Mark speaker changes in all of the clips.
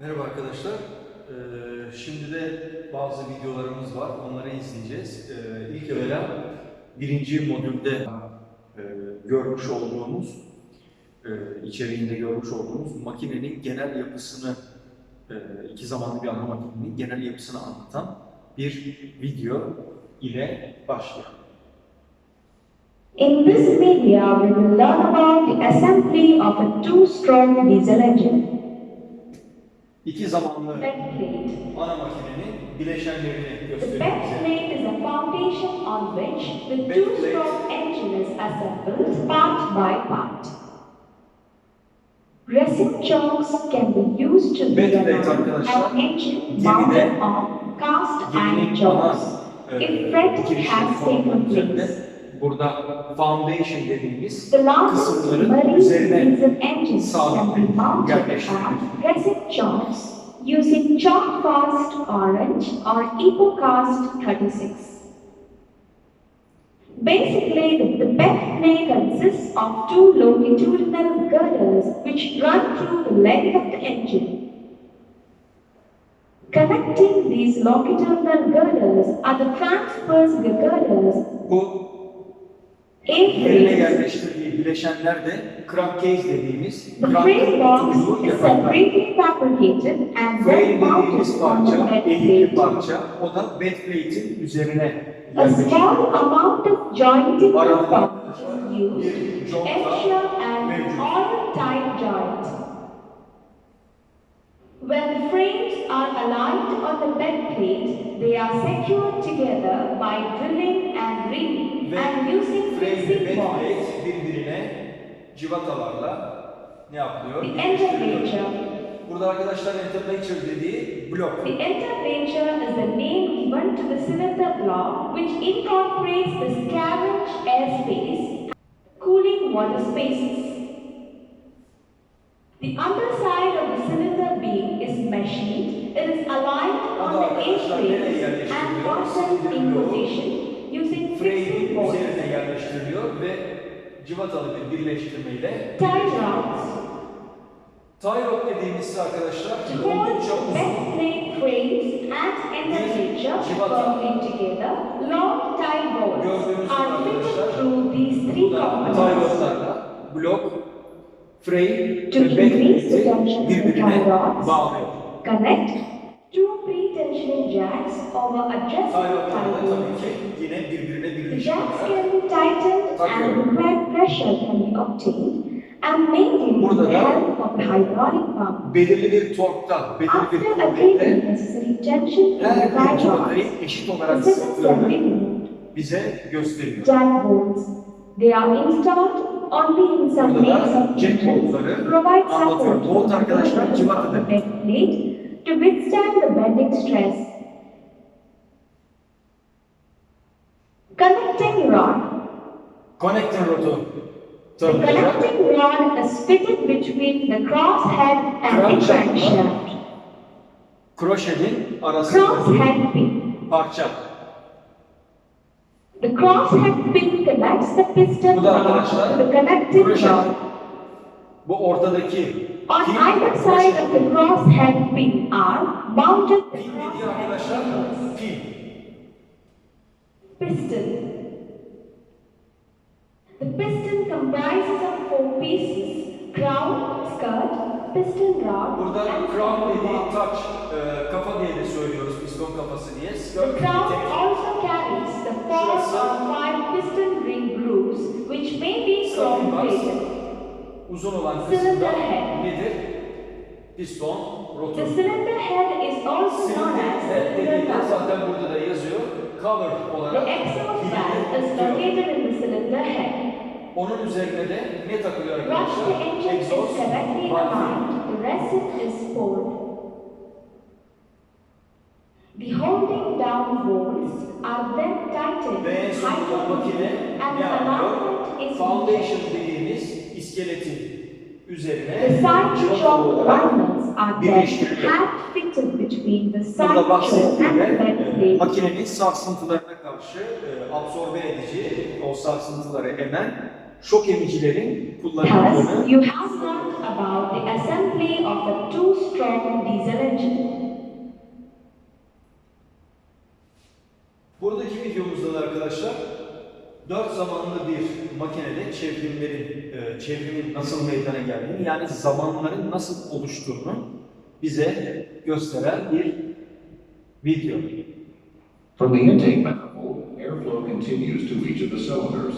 Speaker 1: Merhaba arkadaşlar. Ee, şimdi de bazı videolarımız var. Onları izleyeceğiz. Ee, ilk evvela birinci modülde e, görmüş olduğumuz, e, içeriğinde görmüş olduğumuz makinenin genel yapısını, e, iki zamanlı bir ana makinenin genel yapısını anlatan bir video ile başlayalım.
Speaker 2: In this video, we will learn about the assembly of a two-stroke diesel engine.
Speaker 1: İki zamanlı ana makinenin bileşenlerini
Speaker 2: The
Speaker 1: gösteriyor
Speaker 2: bed plate is a foundation on which the two-stroke engine is assembled part by part. Resin chunks can be used to
Speaker 1: Bed plate
Speaker 2: realign
Speaker 1: arkadaşlar,
Speaker 2: an engine mounted on cast iron
Speaker 1: Geminin ana
Speaker 2: chunks.
Speaker 1: e,
Speaker 2: If
Speaker 1: girişin
Speaker 2: has taken place.
Speaker 1: Burada foundation dediğimiz kısımların üzerine
Speaker 2: diesel engines can be mounted on resin chunks using chalk fast orange or epocast 36. Basically, the, bed plate consists of two longitudinal girders which run through the length of the engine. Connecting these longitudinal girders are the transverse girders A-frames.
Speaker 1: yerleştirdiği bileşenler de crankcase dediğimiz
Speaker 2: The
Speaker 1: crank
Speaker 2: frame box is
Speaker 1: yaparlar.
Speaker 2: separately fabricated and
Speaker 1: Frame
Speaker 2: then mounted
Speaker 1: dediğimiz
Speaker 2: on the
Speaker 1: parça,
Speaker 2: bed
Speaker 1: eğimli
Speaker 2: plate.
Speaker 1: parça, o da bed plate'in üzerine
Speaker 2: A
Speaker 1: yerleştirilir.
Speaker 2: small amount of jointing compound is used
Speaker 1: bir
Speaker 2: to
Speaker 1: conta
Speaker 2: ensure an
Speaker 1: mevcut.
Speaker 2: all-tight joint. When the frames are aligned on the bed plate, they are secured together by drilling and reaming
Speaker 1: Ve
Speaker 2: and using
Speaker 1: frame ve
Speaker 2: fixing
Speaker 1: bed
Speaker 2: balls.
Speaker 1: plate birbirine civatalarla ne yapılıyor?
Speaker 2: The interlacer
Speaker 1: Burada arkadaşlar interlacer dediği blok.
Speaker 2: The interlacer is the name given to the cylinder block which incorporates the scavenge airspace, cooling water spaces. The underside of the cylinder beam is machined. It is aligned on the A-frames and fastened in position
Speaker 1: yerleştiriliyor ve civatalı bir birleştirmeyle
Speaker 2: Tie rods.
Speaker 1: tie rod dediğimiz arkadaşlar oldukça uzun
Speaker 2: bolts
Speaker 1: Gördüğünüz gibi arkadaşlar,
Speaker 2: through these three
Speaker 1: burada tie
Speaker 2: components.
Speaker 1: rodlarla blok, frame
Speaker 2: To
Speaker 1: ve
Speaker 2: the
Speaker 1: birbirine bağlıyor.
Speaker 2: connect two pre-tensioning jacks over
Speaker 1: tabii ki yine birbirine
Speaker 2: The
Speaker 1: birleşik
Speaker 2: jacks can be tightened and required pressure can be obtained and maintained with
Speaker 1: Burada
Speaker 2: the
Speaker 1: da
Speaker 2: help of the hydraulic pump.
Speaker 1: belirli bir torkta, belirli
Speaker 2: After
Speaker 1: bir kuvvetle
Speaker 2: necessary tension in the
Speaker 1: her bir civatayı
Speaker 2: rods,
Speaker 1: eşit olarak sıktığını
Speaker 2: removed.
Speaker 1: bize gösteriyor.
Speaker 2: Jack bolts. They are installed only in some
Speaker 1: Burada da boltları
Speaker 2: to provide
Speaker 1: anlatıyor.
Speaker 2: support
Speaker 1: Bolt arkadaşlar
Speaker 2: girders
Speaker 1: civata
Speaker 2: to withstand the bending stress. Connecting rod.
Speaker 1: Connecting rod'u
Speaker 2: The connecting rod is fitted between the crosshead and the
Speaker 1: Crankshaft. Kroşenin arasındaki
Speaker 2: Crosshead pin.
Speaker 1: parça.
Speaker 2: The crosshead pin connects the piston
Speaker 1: Bu da
Speaker 2: rod
Speaker 1: arkadaşlar
Speaker 2: the connecting rod.
Speaker 1: Bu ortadaki
Speaker 2: On either side of the
Speaker 1: kroşe.
Speaker 2: crosshead pin are mounted the
Speaker 1: Pin dediği
Speaker 2: crosshead
Speaker 1: arkadaşlar
Speaker 2: pins.
Speaker 1: pin.
Speaker 2: Piston. The piston comprises of four pieces: crown, skirt, piston rod,
Speaker 1: Burada
Speaker 2: and
Speaker 1: crown dediği touch, e, kafa diye de söylüyoruz piston kafası diye.
Speaker 2: The crown also carries the four or five piston ring grooves, which may be chrome
Speaker 1: Starting box.
Speaker 2: plated.
Speaker 1: Uzun olan kısımda nedir? Piston,
Speaker 2: The
Speaker 1: rotor.
Speaker 2: cylinder head is also known as
Speaker 1: dediğinde zaten burada da yazıyor. Cover
Speaker 2: The
Speaker 1: olarak
Speaker 2: exhaust
Speaker 1: bilinir
Speaker 2: valve is located in the cylinder head.
Speaker 1: Onun üzerine de ne takılıyor
Speaker 2: the
Speaker 1: arkadaşlar? Exhaust valve.
Speaker 2: the resin is poured. The holding down bolts are then tightened
Speaker 1: Ve en sonunda makine ne yapıyor? Foundation dediğimiz iskeletin
Speaker 2: The
Speaker 1: üzerine
Speaker 2: side
Speaker 1: civata
Speaker 2: choke
Speaker 1: olarak
Speaker 2: liners are then
Speaker 1: birleştiriliyor.
Speaker 2: hand fitted between the side
Speaker 1: Burada bahsettiğim
Speaker 2: and the bed plate.
Speaker 1: makinenin sarsıntılarına karşı e, absorbe edici, o sarsıntıları emen şok emicilerin
Speaker 2: Thus,
Speaker 1: kullanıldığını
Speaker 2: you have learned about the assembly of a two-stroke diesel engine.
Speaker 1: Buradaki videomuzda da arkadaşlar dört zamanlı bir makinede çevrimlerin, e, çevrimin nasıl meydana geldiğini yani zamanların nasıl oluştuğunu bize gösteren bir video.
Speaker 3: From the intake manifold, airflow continues to each of the cylinders.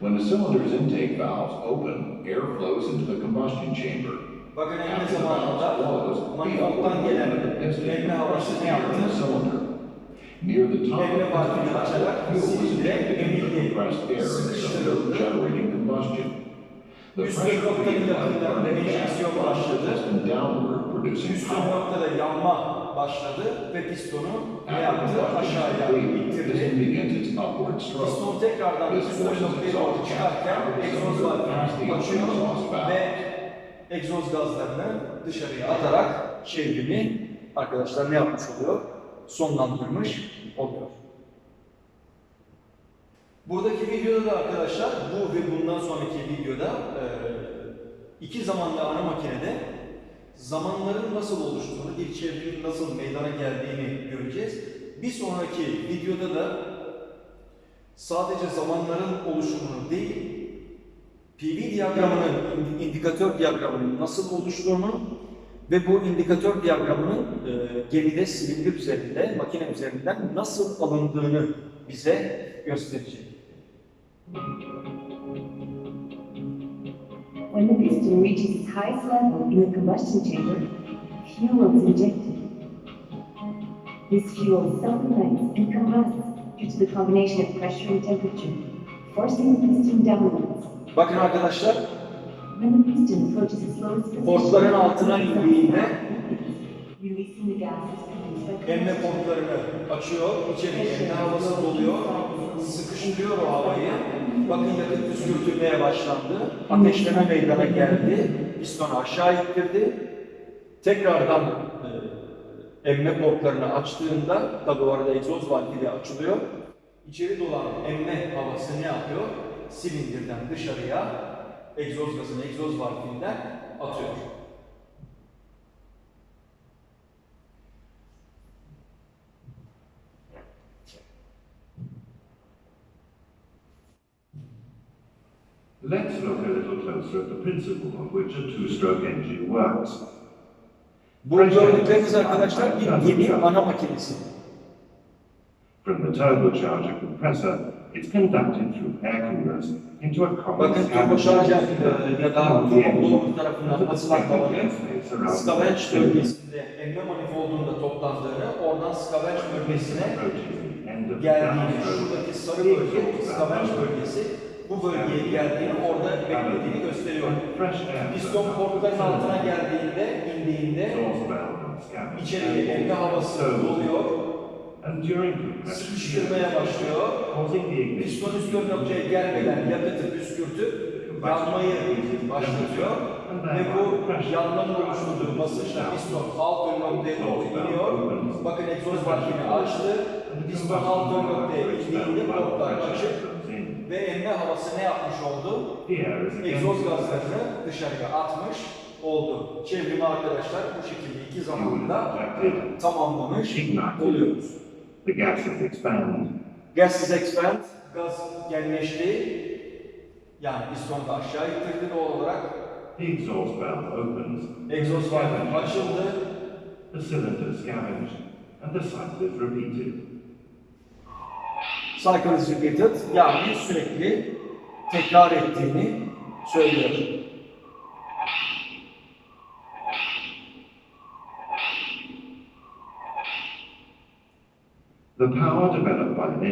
Speaker 3: When the cylinder's intake valves open, air flows into the combustion chamber.
Speaker 1: Bakın aynı zamanda manifolddan gelen emme havası ne yaptı?
Speaker 3: Near the top of the piston
Speaker 1: açarak silindire
Speaker 3: injected into the
Speaker 1: emildi, sıkıştırıldı.
Speaker 3: generating combustion. The
Speaker 1: Üst
Speaker 3: pressure
Speaker 1: noktanın yakınlarında enjeksiyon başladı.
Speaker 3: piston downward, producing
Speaker 1: Üst
Speaker 3: power.
Speaker 1: noktada yanma başladı ve pistonu ne yaptı? Aşağıya ittirdi.
Speaker 3: piston
Speaker 1: tekrardan
Speaker 3: This
Speaker 1: üst
Speaker 3: forces
Speaker 1: noktaya doğru çıkarken egzoz
Speaker 3: open
Speaker 1: açıyor ve egzoz gazlarını dışarıya atarak çevrimi arkadaşlar ne yapmış oluyor? Sonlandırmış oluyor. Buradaki videoda da arkadaşlar bu ve bundan sonraki videoda e, iki zamanlı ana makinede zamanların nasıl oluştuğunu, bir çevrimin nasıl meydana geldiğini göreceğiz. Bir sonraki videoda da sadece zamanların oluşumunu değil, PV diyagramının, indi- indikatör diyagramının nasıl oluştuğunu ve bu indikatör diyagramının e, gemide silindir üzerinde, makine üzerinden nasıl alındığını bize gösterecek.
Speaker 4: When the piston reaches its highest level in the combustion chamber, fuel is injected. This fuel self-ignites and combusts due to the combination of pressure and temperature, forcing the piston downwards.
Speaker 1: Bakın arkadaşlar, Portların altına indiğinde emme portlarını açıyor, içeriye emme havası doluyor, sıkıştırıyor o havayı. Bakın yakıt püskürtülmeye başlandı, ateşleme meydana geldi, pistonu aşağı ittirdi. Tekrardan e, emme portlarını açtığında, tabi o arada egzoz valvi de açılıyor. İçeri dolan emme havası ne yapıyor? Silindirden dışarıya egzoz gazını egzoz valvinden atıyor.
Speaker 5: Let's look a little closer at the principle on which a two-stroke engine works.
Speaker 1: Bu gördükleriniz arkadaşlar bir gemi ana makinesi.
Speaker 5: From the turbocharger compressor, it's conducted through air coolers. İnto a common
Speaker 1: Bakın e, ya da turbo tarafından atılan havanın scavench bölgesinde emme manifoldunda toplandığını, oradan scavench bölgesine geldiğini, şuradaki sarı bölge scavench bölgesi, bu bölgeye geldiğini, orada beklediğini gösteriyor. Piston portların altına geldiğinde, indiğinde içeriye emme havası doluyor, sıkıştırmaya başlıyor. Piston üst noktaya gelmeden yakıtı püskürtüp yanmayı başlatıyor ve bu yanmanın oluşturduğu basınçla piston alt ön noktaya doğru iniyor. Bakın egzoz valvini açtı. Piston alt ön noktaya indiğinde portlar açık ve emme havası ne yapmış oldu? Egzoz gazlarını dışarıya atmış oldu. Çevrimi arkadaşlar bu şekilde iki zamanda tamamlamış oluyoruz.
Speaker 5: The gases expand.
Speaker 1: Gas is expand, gaz genleşti. Yani piston da aşağı ittirdi doğal olarak.
Speaker 5: The exhaust valve opens.
Speaker 1: Egzoz valvi açıldı.
Speaker 5: The cylinder scavenged, and the cycle is repeated.
Speaker 1: Cycle is repeated. Yani sürekli tekrar ettiğini söylüyor.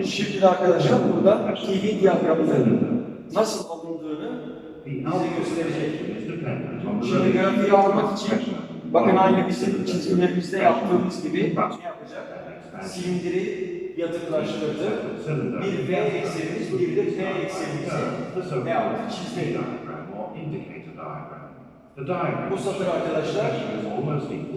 Speaker 1: Şimdi arkadaşlar burada TV diyagramının nasıl alındığını bize gösterecek. Şimdi grafiği almak için bakın aynı bizim çizgilerimizde yaptığımız gibi ne yapacak? Silindiri yatıklaştırdı. Bir V eksenimiz, bir de P eksenimizi ne yaptı? Çizdi. Bu satır arkadaşlar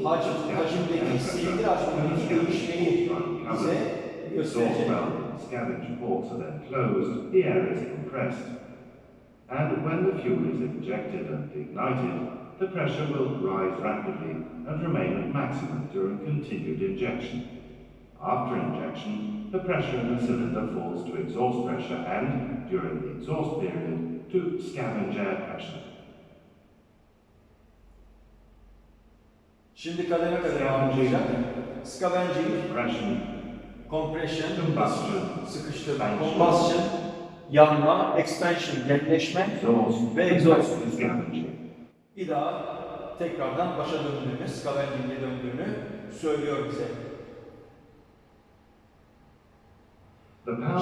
Speaker 1: hacim, hacimdeki silindir hacmindeki değişmeyi bize
Speaker 5: exhaust
Speaker 1: gösterecek.
Speaker 5: valve and scavenge ports are then closed, the air is compressed. And when the fuel is injected and ignited, the pressure will rise rapidly and remain at maximum during continued injection. After injection, the pressure in the cylinder falls to exhaust pressure and, during the exhaust period, to scavenge air pressure.
Speaker 1: Şimdi kademe kademe anlayacak. Scavenging,
Speaker 5: Compression,
Speaker 1: compression,
Speaker 5: Combustion.
Speaker 1: sıkıştırma,
Speaker 5: Expansion.
Speaker 1: combustion, yanma, expansion, genleşme
Speaker 5: exhaust,
Speaker 1: ve exhaust. Bir daha tekrardan başa döndüğünü, scavenging'e döndüğünü söylüyor bize.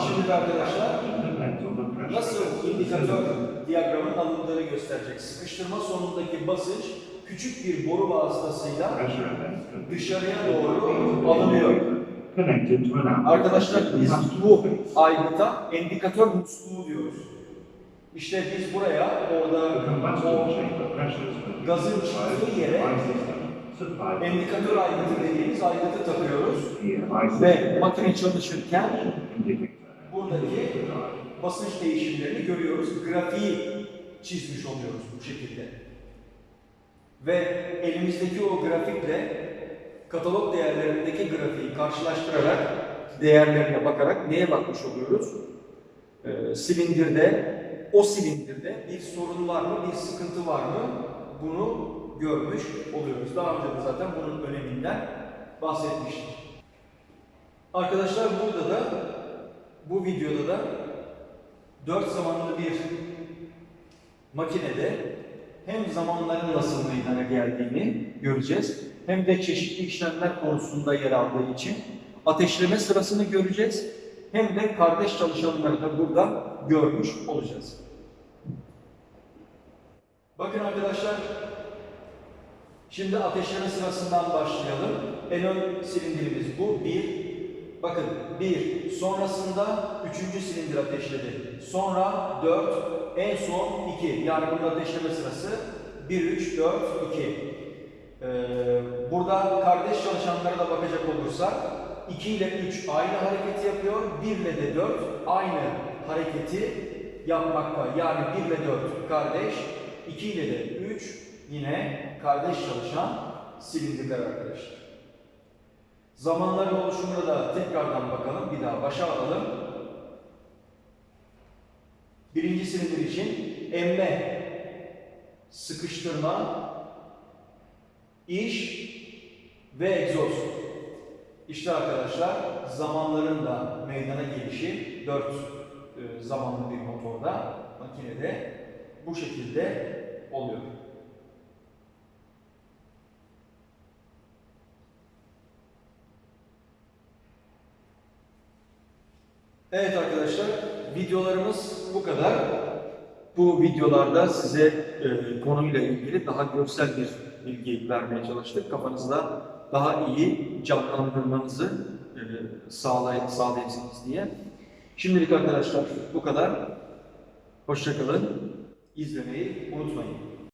Speaker 1: Şimdi arkadaşlar nasıl indikatör diyagramın alındığını gösterecek. Sıkıştırma sonundaki basınç küçük bir boru vasıtasıyla dışarıya doğru alınıyor. Arkadaşlar biz bu aygıta indikatör musluğu diyoruz. İşte biz buraya orada o Gazın çıktığı yere indikatör aygıtı dediğimiz aygıtı takıyoruz ve makine çalışırken buradaki basınç değişimlerini görüyoruz. Grafiği çizmiş oluyoruz bu şekilde. Ve elimizdeki o grafikle katalog değerlerindeki grafiği karşılaştırarak değerlerine bakarak neye bakmış oluyoruz? Ee, silindirde, o silindirde bir sorun var mı, bir sıkıntı var mı? Bunu görmüş oluyoruz. Daha önce de zaten bunun öneminden bahsetmiştik. Arkadaşlar burada da bu videoda da dört zamanlı bir makinede hem zamanların nasıl meydana geldiğini göreceğiz hem de çeşitli işlemler konusunda yer aldığı için ateşleme sırasını göreceğiz hem de kardeş çalışanları da burada görmüş olacağız. Bakın arkadaşlar Şimdi ateşleme sırasından başlayalım. En ön silindirimiz bu. Bir. Bakın bir. Sonrasında üçüncü silindir ateşledi. Sonra dört. En son iki. Yani bunun ateşleme sırası bir, üç, dört, iki. Ee, burada kardeş çalışanlara da bakacak olursak 2 ile 3 aynı hareketi yapıyor. 1 ile de 4 aynı hareketi yapmakta. Yani 1 ile 4 kardeş, 2 ile de 3 yine kardeş çalışan silindirler arkadaşlar. Zamanların oluşumuna da tekrardan bakalım. Bir daha başa alalım. Birinci silindir için emme, sıkıştırma, iş ve egzoz. İşte arkadaşlar zamanların da meydana gelişi 4 zamanlı bir motorda, makinede bu şekilde oluyor. Evet arkadaşlar, videolarımız bu kadar. Bu videolarda size e, konuyla ilgili daha görsel bir bilgi vermeye çalıştık. Kafanızda daha iyi canlandırmanızı e, sağlay sağlayasınız diye. Şimdilik arkadaşlar bu kadar. Hoşçakalın. İzlemeyi unutmayın.